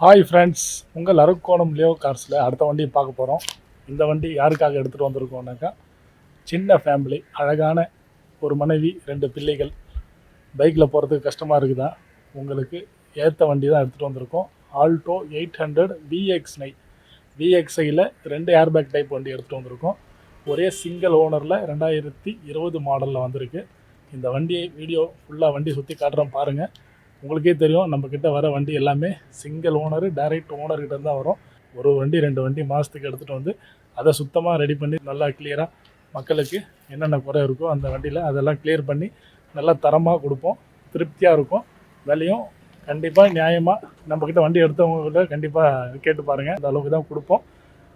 Hi friends உங்கள் அருக்கோணம் Leo கார்ஸில் அடுத்த வண்டியை பார்க்க போகிறோம் இந்த வண்டி யாருக்காக எடுத்துகிட்டு வந்திருக்கோம்னாக்கா சின்ன ஃபேமிலி அழகான ஒரு மனைவி ரெண்டு பிள்ளைகள். பைக்கில் போகிறதுக்கு கஷ்டமாக இருக்குதா? உங்களுக்கு ஏற்ற வண்டி தான் எடுத்துகிட்டு வந்திருக்கோம். ஆல்டோ எயிட் ஹண்ட்ரட் விஎக்ஸ் நை விஎக்ஸ்ஐயில் ரெண்டு ஏர்பேக் டைப் வண்டி எடுத்துகிட்டு வந்திருக்கோம். ஒரே சிங்கிள் ஓனரில் ரெண்டாயிரத்தி இருபது மாடலில் வந்திருக்கு. இந்த வண்டியை வீடியோ ஃபுல்லாக வண்டி சுற்றி காட்டுறோம் பாருங்கள் உங்களுக்கே தெரியும் நம்மக்கிட்ட வர வண்டி எல்லாமே சிங்கிள் ஓனரு டைரக்ட் ஓனர்கிட்ட தான் வரும். ஒரு வண்டி ரெண்டு வண்டி மாதத்துக்கு எடுத்துகிட்டு வந்து அதை சுத்தமாக ரெடி பண்ணி நல்லா கிளியராக மக்களுக்கு என்னென்ன குறை இருக்கோ அந்த வண்டியில் அதெல்லாம் கிளியர் பண்ணி நல்லா தரமாக கொடுப்போம். திருப்தியாக இருக்கும். விலையும் கண்டிப்பாக நியாயமாக நம்மக்கிட்ட வண்டி எடுத்தவங்ககிட்ட கண்டிப்பாக கேட்டு பாருங்கள் அந்த அளவுக்கு தான் கொடுப்போம்.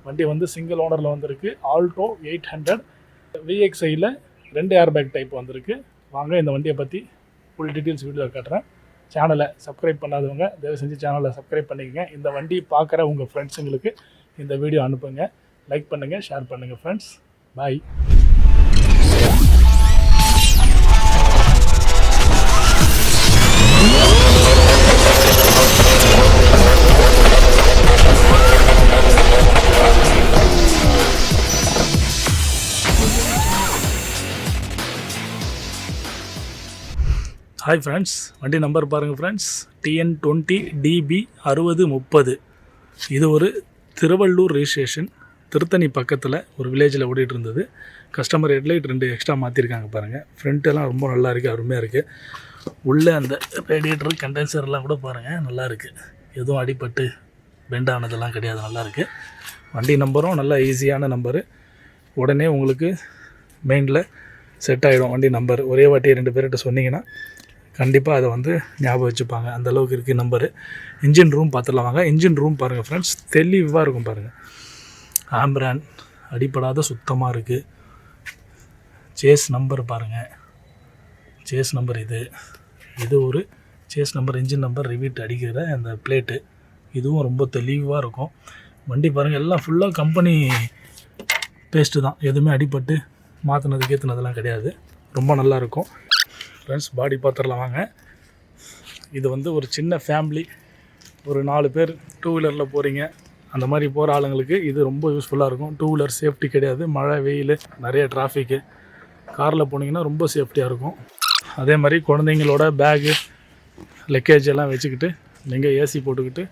வண்டி வந்து சிங்கிள் ஓனரில் வந்திருக்கு. ஆல்டோ எயிட் ஹண்ட்ரட் விஎக்ஸ்ஐயில் ரெண்டு ஏர் பேக் டைப் வந்திருக்கு. வாங்க இந்த வண்டியை பற்றி ஃபுல் டீட்டெயில்ஸ் வீடியோ காட்டுறேன். சேனலை சப்ஸ்கிரைப் பண்ணாதவங்க தயவு செஞ்சு சேனலை சப்ஸ்கிரைப் பண்ணிக்கங்க. இந்த வண்டி பார்க்குற உங்கள் ஃப்ரெண்ட்ஸுங்களுக்கு இந்த வீடியோ அனுப்புங்க. லைக் பண்ணுங்கள் ஷேர் பண்ணுங்கள் ஃப்ரெண்ட்ஸ் பாய் ஹாய் ஃப்ரெண்ட்ஸ் வண்டி நம்பர் பாருங்கள் ஃப்ரெண்ட்ஸ் டிஎன் டுவெண்ட்டி டிபி அறுபது முப்பது. இது ஒரு திருவள்ளூர் ரிஜிஸ்ட்ரேஷன் திருத்தணி பக்கத்தில் ஒரு வில்லேஜில் ஓடிட்டு இருந்தது. கஸ்டமர் ஹெட்லைட் ரெண்டு எக்ஸ்ட்ரா மாற்றிருக்காங்க பாருங்கள் ஃப்ரண்ட்டெல்லாம் ரொம்ப நல்லா இருக்குது அருமையாக இருக்குது உள்ளே அந்த ரேடியேட்டர் கண்டென்சர்லாம் கூட பாருங்கள் நல்லா இருக்குது எதுவும் அடிபட்டு பெண்ட் ஆனதெல்லாம் கிடையாது நல்லா இருக்குது வண்டி நம்பரும் நல்லா ஈஸியான நம்பரு உடனே உங்களுக்கு மெயினில் செட் ஆகிடும் வண்டி நம்பர் ஒரே வாட்டி ரெண்டு பேர்கிட்ட சொன்னீங்கன்னா கண்டிப்பாக அதை வந்து ஞாபகம் வச்சுப்பாங்க. அந்த அளவுக்கு இருக்குது நம்பரு இன்ஜின் ரூம் பார்த்துடலாம் வாங்க. இன்ஜின் ரூம் பாருங்கள் ஃப்ரெண்ட்ஸ் தெளிவாக இருக்கும் பாருங்கள் ஆம்பிரான் அடிப்படாத சுத்தமாக இருக்குது சேஸ் நம்பர் பாருங்கள் சேஸ் நம்பர் இது. இது ஒரு chassis number engine number rivet அடிக்கிற அந்த பிளேட்டு இதுவும் ரொம்ப தெளிவாக இருக்கும். வண்டி பாருங்கள் எல்லாம் ஃபுல்லாக கம்பெனி பேஸ்ட்டு தான். எதுவுமே அடிப்பட்டு மாற்றினது கீத்துனதெல்லாம் கிடையாது. ரொம்ப நல்லா இருக்கும். ஃப்ரெண்ட்ஸ் பாடி பார்த்துடலாம் வாங்க. இது வந்து ஒரு சின்ன ஃபேமிலி ஒரு நாலு பேர் டூ வீலரில் போகிறீங்க அந்த மாதிரி போகிற ஆளுங்களுக்கு இது ரொம்ப யூஸ்ஃபுல்லாக இருக்கும். டூ வீலர் சேஃப்டி கிடையாது. மழை வெயில் நிறைய டிராஃபிக்கு காரில் போனீங்கன்னா ரொம்ப சேஃப்டியாக இருக்கும். அதே மாதிரி குழந்தைங்களோட பேகு லக்கேஜ் எல்லாம் வச்சுக்கிட்டு நீங்கள் ஏசி போட்டுக்கிட்டு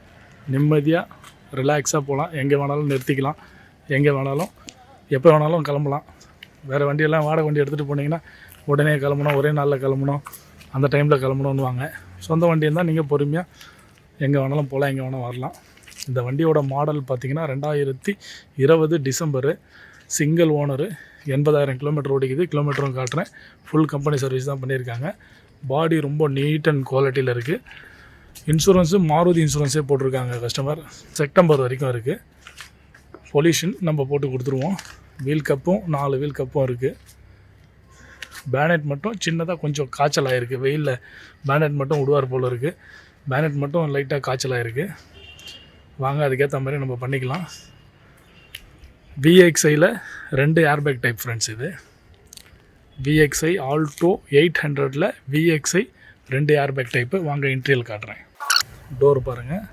நிம்மதியாக ரிலாக்ஸாக போகலாம் எங்கே வேணாலும் நிறுத்திக்கலாம். எங்கே வேணாலும் எப்போ வேணாலும் கிளம்பலாம். வேறு வண்டியெல்லாம் வாடகை வண்டி எடுத்துகிட்டு போனீங்கன்னா உடனே கிளம்பணும் ஒரே நாளில் கிளம்பணும் அந்த டைமில் கிளம்பணுன்னுவாங்க சொந்த வண்டி இருந்தால் நீங்கள் பொறுமையாக எங்கே வேணாலும் போகலாம் எங்கே வேணாலும் வரலாம். இந்த வண்டியோட மாடல் பார்த்தீங்கன்னா ரெண்டாயிரத்தி இருபது டிசம்பரு சிங்கிள் ஓனரு எண்பதாயிரம் கிலோமீட்டர் ஓடிக்குது. கிலோமீட்டரும் காட்டுறேன். ஃபுல் கம்பெனி சர்வீஸ் தான் பண்ணியிருக்காங்க. பாடி ரொம்ப நீட் அண்ட் குவாலிட்டியில் இருக்குது இன்சூரன்ஸு மாருதி இன்சூரன்ஸே போட்டிருக்காங்க கஸ்டமர் செப்டம்பர் வரைக்கும் இருக்குது பொல்யூஷன் நம்ம போட்டு கொடுத்துருவோம். வீல் கப்பும் நாலு வீல் கப்பும் இருக்குது பேனட் மட்டும் சின்னதாக கொஞ்சம் காய்ச்சல் ஆகிருக்கு வெயிலில் பேனட் மட்டும் விடுவார் போல் இருக்குது பேனட் மட்டும் லைட்டாக காய்ச்சல் ஆகிருக்கு வாங்க அதுக்கேற்ற மாதிரி நம்ம பண்ணிக்கலாம். விஎக்ஸ்ஐயில் ரெண்டு ஏர்பேக் டைப் ஃப்ரெண்ட்ஸ் இது. விஎக்ஸ்ஐ ஆல்டோ எயிட் ஹண்ட்ரடில் விஎக்ஸ்ஐ ரெண்டு ஏர்பேக் டைப்பு வாங்க இன்டீரியல் காட்டுறேன். டோர் பாருங்கள்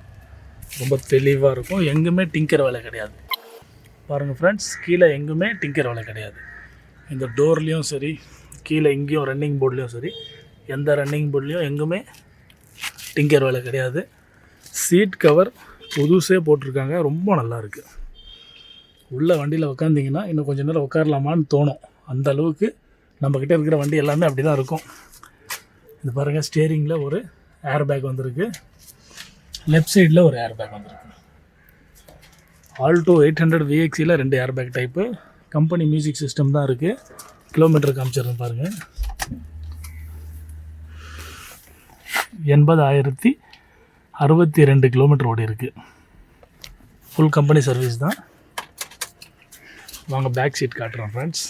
ரொம்ப தெளிவாக இருக்கும். எங்குமே டிங்கர் வேலை கிடையாது. பாருங்கள் ஃப்ரெண்ட்ஸ் கீழே எங்குமே டிங்கர் வேலை கிடையாது. இந்த டோர்லேயும் சரி கீழே எங்கேயும் ரன்னிங் போர்ட்லேயும் சரி எந்த ரன்னிங் போர்ட்லேயும் எங்குமே டிங்கர் வேலை கிடையாது. சீட் கவர் புதுசே போட்டிருக்காங்க ரொம்ப நல்லா இருக்குது வண்டியில் உக்காந்திங்கன்னா இன்னும் கொஞ்சம் நேரம் உட்காரலாமான்னு தோணும். அந்த அளவுக்கு நம்மக்கிட்ட இருக்கிற வண்டி எல்லாமே அப்படி தான் இருக்கும். இது பாருங்கள் ஸ்டேரிங்கில் ஒரு ஏர் பேக் வந்திருக்கு லெஃப்ட் சைடில் ஒரு ஏர் பேக் வந்திருக்கு ஆல்டோ எயிட் ஹண்ட்ரட் விஎக்ஸியில் ரெண்டு air bag type company music system தான் இருக்குது கிலோமீட்டர் காமிச்சிடுறேன் பாருங்கள் எண்பதாயிரத்தி அறுபத்தி ரெண்டு கிலோமீட்டர் ஓடி இருக்குது ஃபுல் கம்பெனி சர்வீஸ் தான். வாங்க பேக் சீட் காட்டுறோம் ஃப்ரெண்ட்ஸ்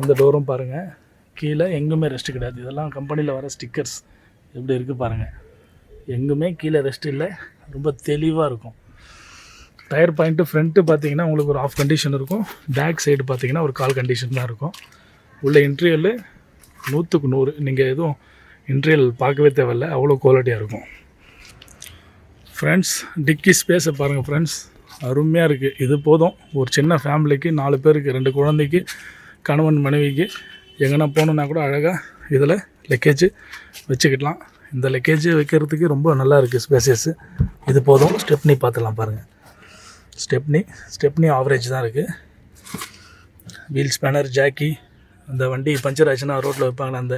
இந்த டோரும் பாருங்கள் கீழே எங்குமே ரெஸ்ட் கிடையாது. இதெல்லாம் கம்பெனியில் வர ஸ்டிக்கர்ஸ் எப்படி இருக்குது பாருங்கள் எங்குமே கீழே ரெஸ்ட் இல்லை. ரொம்ப தெளிவாக இருக்கும். டயர் பாயிண்ட்டு ஃப்ரண்ட்டு பார்த்தீங்கன்னா உங்களுக்கு ஒரு ஆஃப் கண்டிஷன் இருக்கும். பேக் சைடு பார்த்தீங்கன்னா ஒரு கால் கண்டிஷன் தான் இருக்கும். உள்ள இன்ட்ரியல் நூற்றுக்கு நூறு. நீங்கள் எதுவும் இன்ட்ரியல் பார்க்கவே தேவையில்ல. அவ்வளோ குவாலிட்டியாக இருக்கும். ஃப்ரெண்ட்ஸ் டிக்கி ஸ்பேஸை பாருங்கள் ஃப்ரெண்ட்ஸ் அருமையாக இருக்குது இது போதும். ஒரு சின்ன ஃபேமிலிக்கு நாலு பேருக்கு ரெண்டு குழந்தைக்கு கணவன் மனைவிக்கு எங்கன்னா போகணுன்னா கூட அழகாக இதில் லக்கேஜ் வச்சுக்கிடலாம். இந்த லக்கேஜ் வைக்கிறதுக்கு ரொம்ப நல்லா இருக்குது ஸ்பேசியஸ் இது போதும். ஸ்டெப்னி பார்த்துலாம் பாருங்கள் ஸ்டெப்னி ஸ்டெப்னி ஆவரேஜ் தான் இருக்குது வீல் ஸ்பேனர் ஜாக்கி அந்த வண்டி பஞ்சர் ஆச்சுன்னா ரோட்டில் வைப்பாங்களே அந்த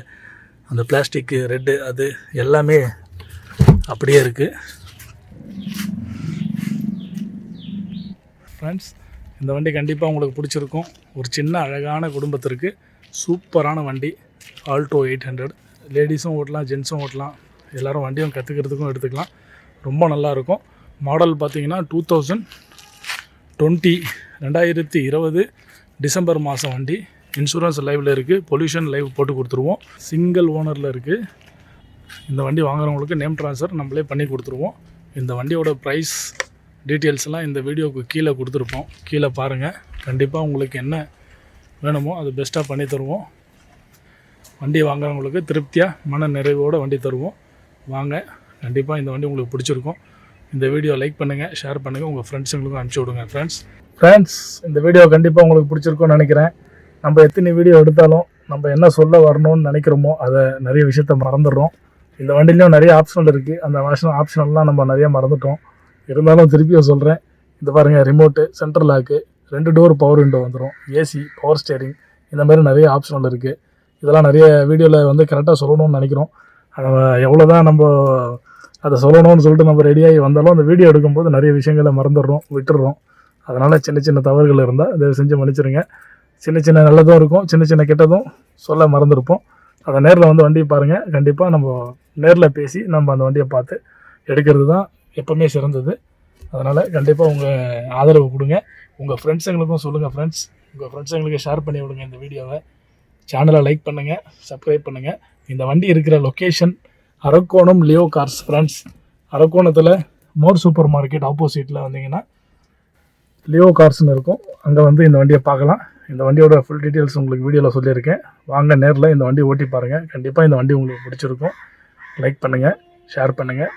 அந்த பிளாஸ்டிக்கு ரெட்டு அது எல்லாமே அப்படியே இருக்குது ஃப்ரெண்ட்ஸ் இந்த வண்டி கண்டிப்பாக உங்களுக்கு பிடிச்சிருக்கும். ஒரு சின்ன அழகான குடும்பத்திற்கு சூப்பரான வண்டி. ஆல்டோ எயிட் ஹண்ட்ரட் லேடிஸும் ஓட்டலாம் ஜென்ஸும் ஓட்டலாம். எல்லோரும் வண்டியும் கற்றுக்கிறதுக்கும் எடுத்துக்கலாம். ரொம்ப நல்லாயிருக்கும் மாடல் பார்த்தீங்கன்னா டூ தௌசண்ட் டுவெண்ட்டி ரெண்டாயிரத்தி இருபது டிசம்பர் மாதம் வண்டி. இன்சூரன்ஸ் லைவில் இருக்குது பொல்யூஷன் லைவ் போட்டு கொடுத்துருவோம். சிங்கிள் ஓனரில் இருக்குது இந்த வண்டி வாங்குறவங்களுக்கு நேம் ட்ரான்ஸ்ஃபர் நம்மளே பண்ணி கொடுத்துருவோம். இந்த வண்டியோட ப்ரைஸ் டீட்டெயில்ஸ்லாம் இந்த வீடியோவுக்கு கீழே கொடுத்துருப்போம். கீழே பாருங்கள் கண்டிப்பாக உங்களுக்கு என்ன வேணுமோ அது பெஸ்ட்டாக பண்ணி தருவோம். வண்டி வாங்குறவங்களுக்கு திருப்தியாக மன நிறைவோடு வண்டி தருவோம். வாங்க. கண்டிப்பாக இந்த வண்டி உங்களுக்கு பிடிச்சிருக்கும். இந்த வீடியோ லைக் பண்ணுங்கள் ஷேர் பண்ணுங்கள் உங்கள் ஃப்ரெண்ட்ஸுங்களுக்கும் அனுப்பிச்சி விடுங்க ஃப்ரெண்ட்ஸ் ஃப்ரெண்ட்ஸ் இந்த வீடியோ கண்டிப்பாக உங்களுக்கு பிடிச்சிருக்கும்னு நினைக்கிறேன். நம்ம எத்தனை வீடியோ எடுத்தாலும் நம்ம என்ன சொல்ல வரணும்னு நினைக்கிறோமோ அதை நிறைய விஷயத்த மறந்துடுறோம். இந்த வண்டிலையும் நிறைய ஆப்ஷனல் இருக்குது அந்த ஆப்ஷன் ஆப்ஷனெல்லாம் நம்ம நிறைய மறந்துட்டோம். இருந்தாலும் திருப்பியும் சொல்கிறேன் இந்த பாருங்கள் ரிமோட்டு சென்ட்ரல் லாக்கு ரெண்டு டோர் பவர் விண்டோ வந்துடும் ஏசி பவர் ஸ்டேரிங் இந்த மாதிரி நிறைய ஆப்ஷனல் இருக்குது இதெல்லாம் நிறைய வீடியோவில் வந்து கரெக்டாக சொல்லணும்னு நினைக்கிறோம். எவ்வளோ தான் நம்ம அதை சொல்லணும்னு சொல்லிட்டு நம்ம ரெடியாகி வந்தாலும் அந்த வீடியோ எடுக்கும்போது நிறைய விஷயங்களை மறந்துடுறோம் விட்டுடுறோம். அதனால் சின்ன சின்ன தவறுகள் இருந்தால் இதை செஞ்சு மன்னிச்சிருங்க. சின்ன சின்ன நல்லதும் இருக்கும் சின்ன சின்ன கெட்டதும் சொல்ல மறந்துருப்போம். அதை நேரில் வந்து வண்டியை பாருங்கள் கண்டிப்பாக நம்ம நேரில் பேசி நம்ம அந்த வண்டியை பார்த்து எடுக்கிறது தான் எப்போவுமே சிறந்தது. அதனால் கண்டிப்பாக உங்கள் ஆதரவு கொடுங்க. உங்கள் ஃப்ரெண்ட்ஸுங்களுக்கும் சொல்லுங்கள் ஃப்ரெண்ட்ஸ் உங்கள் ஃப்ரெண்ட்ஸுங்களுக்கு ஷேர் பண்ணி விடுங்க இந்த வீடியோவை சேனலை லைக் பண்ணுங்கள் சப்ஸ்கிரைப் பண்ணுங்கள் இந்த வண்டி இருக்கிற location Arakkonam Leo Cars Friends அரக்கோணத்தில் மோர் சூப்பர் மார்க்கெட் ஆப்போசிட்டில் வந்தீங்கன்னா லியோ கார்ஸ்னு இருக்கும். அங்கே வந்து இந்த வண்டியை பார்க்கலாம். இந்த வண்டியோட ஃபுல் டீட்டெயில்ஸ் உங்களுக்கு வீடியோவில் சொல்லியிருக்கேன். வாங்க நேரில் இந்த வண்டி ஓட்டி பாருங்கள் கண்டிப்பாக இந்த வண்டி உங்களுக்கு பிடிச்சிருக்கும். லைக் பண்ணுங்கள் ஷேர் பண்ணுங்கள்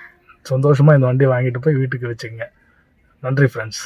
சந்தோஷமாக இந்த வண்டியை வாங்கிட்டு போய் வீட்டுக்கு வச்சுக்கோங்க. நன்றி ஃப்ரெண்ட்ஸ்